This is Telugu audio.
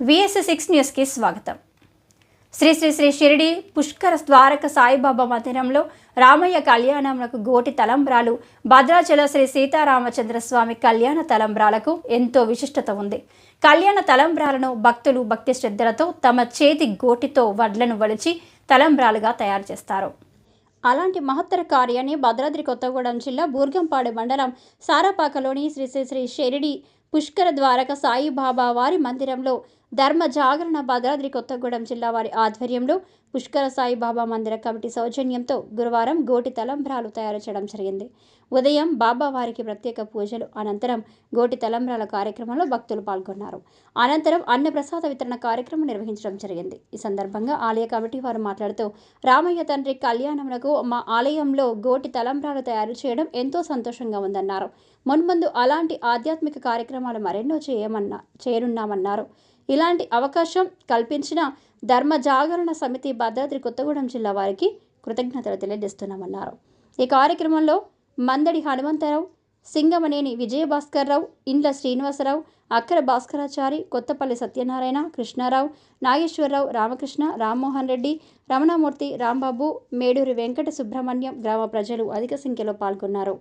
విఎస్ సిక్స్ న్యూస్కి స్వాగతం. శ్రీ శ్రీ శ్రీ షిరిడి పుష్కర ద్వారక సాయిబాబా మందిరంలో రామయ్య కళ్యాణంలకు గోటి తలంబ్రాలు భద్రాచల శ్రీ సీతారామచంద్ర స్వామి కళ్యాణ తలంబ్రాలకు ఎంతో విశిష్టత ఉంది. కళ్యాణ తలంబ్రాలను భక్తులు భక్తి శ్రద్ధలతో తమ చేతి గోటితో వడ్లను వలిచి తలంబ్రాలుగా తయారు చేస్తారు. అలాంటి మహత్తర కార్యాన్ని భద్రాద్రి కొత్తగూడెం జిల్లా బూర్గంపాడు మండలం సారాపాకలోని శ్రీ శ్రీ శ్రీ షిరిడి పుష్కర ద్వారక సాయిబాబా వారి మందిరంలో ధర్మ జాగరణ భద్రాద్రి కొత్తగూడెం జిల్లా వారి ఆధ్వర్యంలో పుష్కర సాయిబాబా మందిర కమిటీ సౌజన్యంతో గురువారం గోటి తలంబ్రాలు తయారు చేయడం జరిగింది. ఉదయం బాబా వారికి ప్రత్యేక పూజలు అనంతరం గోటి తలంబ్రాల కార్యక్రమంలో భక్తులు పాల్గొన్నారు. అనంతరం అన్నప్రసాద వితరణ కార్యక్రమం నిర్వహించడం జరిగింది. ఈ సందర్భంగా ఆలయ కమిటీ వారు మాట్లాడుతూ రామయ్య తండ్రి కళ్యాణమునకు మా ఆలయంలో గోటి తలంబ్రాలు తయారు చేయడం ఎంతో సంతోషంగా ఉందన్నారు. మున్ముందు అలాంటి ఆధ్యాత్మిక కార్యక్రమాలు మరెన్నో చేయమన్నా చేయనున్నామన్నారు. ఇలాంటి అవకాశం కల్పించిన ధర్మ జాగరణ సమితి భద్రాద్రి కొత్తగూడెం జిల్లా వారికి కృతజ్ఞతలు తెలియజేస్తున్నామన్నారు. ఈ కార్యక్రమంలో మందడి హనుమంతరావు సింగమనేని విజయభాస్కర్రావు ఇండ్ల శ్రీనివాసరావు అక్కర భాస్కరాచారి కొత్తపల్లి సత్యనారాయణ కృష్ణారావు నాగేశ్వరరావు రామకృష్ణ రామ్మోహన్ రెడ్డి రమణమూర్తి రాంబాబు మేడూరి వెంకట సుబ్రహ్మణ్యం గ్రామ ప్రజలు అధిక సంఖ్యలో పాల్గొన్నారు.